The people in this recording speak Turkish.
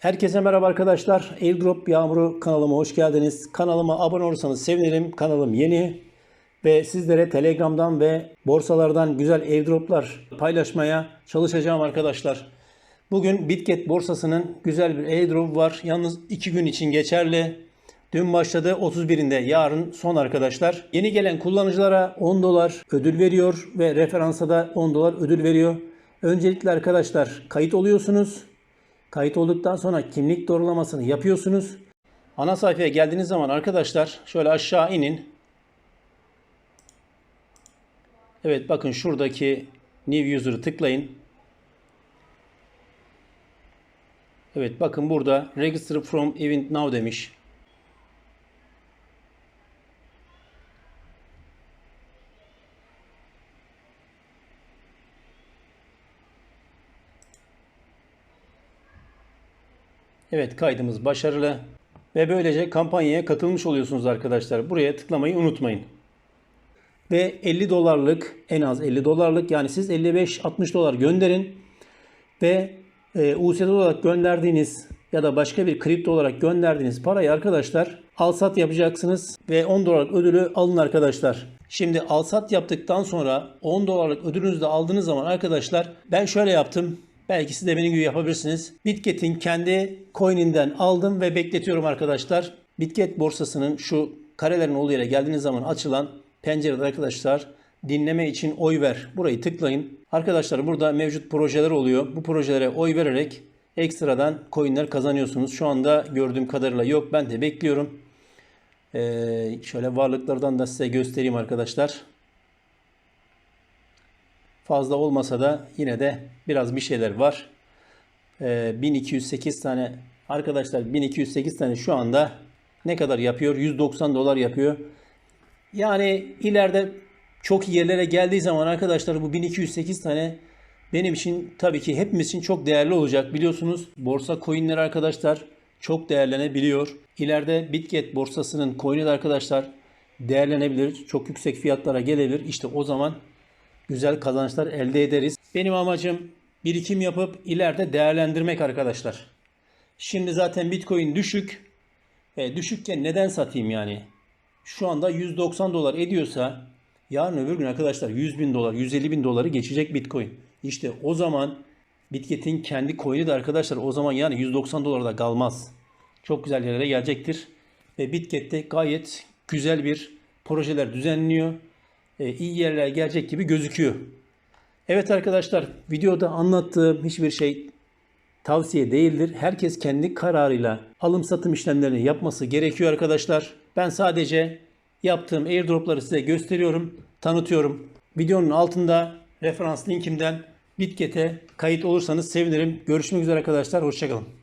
Herkese merhaba arkadaşlar. Airdrop Yağmuru kanalıma hoş geldiniz. Kanalıma abone olursanız sevinirim. Kanalım yeni ve sizlere Telegram'dan ve borsalardan güzel airdroplar paylaşmaya çalışacağım arkadaşlar. Bugün Bitget borsasının güzel bir airdrop var. Yalnız 2 gün için geçerli. Dün başladı 31'inde yarın son arkadaşlar. Yeni gelen kullanıcılara 10 dolar ödül veriyor ve referansa da 10 dolar ödül veriyor. Öncelikle arkadaşlar kayıt oluyorsunuz. Kayıt olduktan sonra kimlik doğrulamasını yapıyorsunuz. Ana sayfaya geldiğiniz zaman arkadaşlar şöyle aşağı inin. Evet bakın şuradaki New User'ı tıklayın. Evet bakın burada Register from Event Now demiş. Evet kaydımız başarılı. Ve böylece kampanyaya katılmış oluyorsunuz arkadaşlar. Buraya tıklamayı unutmayın. Ve 50 dolarlık en az 50 dolarlık yani siz 55-60 dolar gönderin. Ve e, USD olarak gönderdiğiniz ya da başka bir kripto olarak gönderdiğiniz parayı arkadaşlar alsat yapacaksınız ve 10 dolarlık ödülü alın arkadaşlar. Şimdi alsat yaptıktan sonra 10 dolarlık ödülünüzü de aldığınız zaman arkadaşlar ben şöyle yaptım. Belki siz de benim gibi yapabilirsiniz. Bitget'in kendi coin'inden aldım ve bekletiyorum arkadaşlar. Bitget borsasının şu karelerin olduğu yere geldiğiniz zaman açılan pencerede arkadaşlar dinleme için oy ver. Burayı tıklayın. Arkadaşlar burada mevcut projeler oluyor. Bu projelere oy vererek ekstradan coinler kazanıyorsunuz. Şu anda gördüğüm kadarıyla yok. Ben de bekliyorum. Ee, şöyle varlıklardan da size göstereyim arkadaşlar. Fazla olmasa da yine de biraz bir şeyler var. Ee, 1208 tane arkadaşlar 1208 tane şu anda ne kadar yapıyor? 190 dolar yapıyor. Yani ileride çok yerlere geldiği zaman arkadaşlar bu 1208 tane benim için tabii ki hepimiz için çok değerli olacak. Biliyorsunuz borsa coinleri arkadaşlar çok değerlenebiliyor. İleride Bitget borsasının coin'i de arkadaşlar değerlenebilir. Çok yüksek fiyatlara gelebilir. İşte o zaman güzel kazançlar elde ederiz. Benim amacım birikim yapıp ileride değerlendirmek arkadaşlar. Şimdi zaten Bitcoin düşük. E, düşükken neden satayım yani? Şu anda 190 dolar ediyorsa yarın öbür gün arkadaşlar 100 bin dolar, 150 bin doları geçecek Bitcoin. İşte o zaman Bitget'in kendi coin'i de arkadaşlar o zaman yani 190 dolarda kalmaz. Çok güzel yerlere gelecektir. Ve Bitget'te gayet güzel bir projeler düzenliyor. E, iyi yerlere gelecek gibi gözüküyor. Evet arkadaşlar videoda anlattığım hiçbir şey tavsiye değildir. Herkes kendi kararıyla alım satım işlemlerini yapması gerekiyor arkadaşlar. Ben sadece yaptığım airdropları size gösteriyorum, tanıtıyorum. Videonun altında referans linkimden Bitget'e kayıt olursanız sevinirim. Görüşmek üzere arkadaşlar. Hoşçakalın.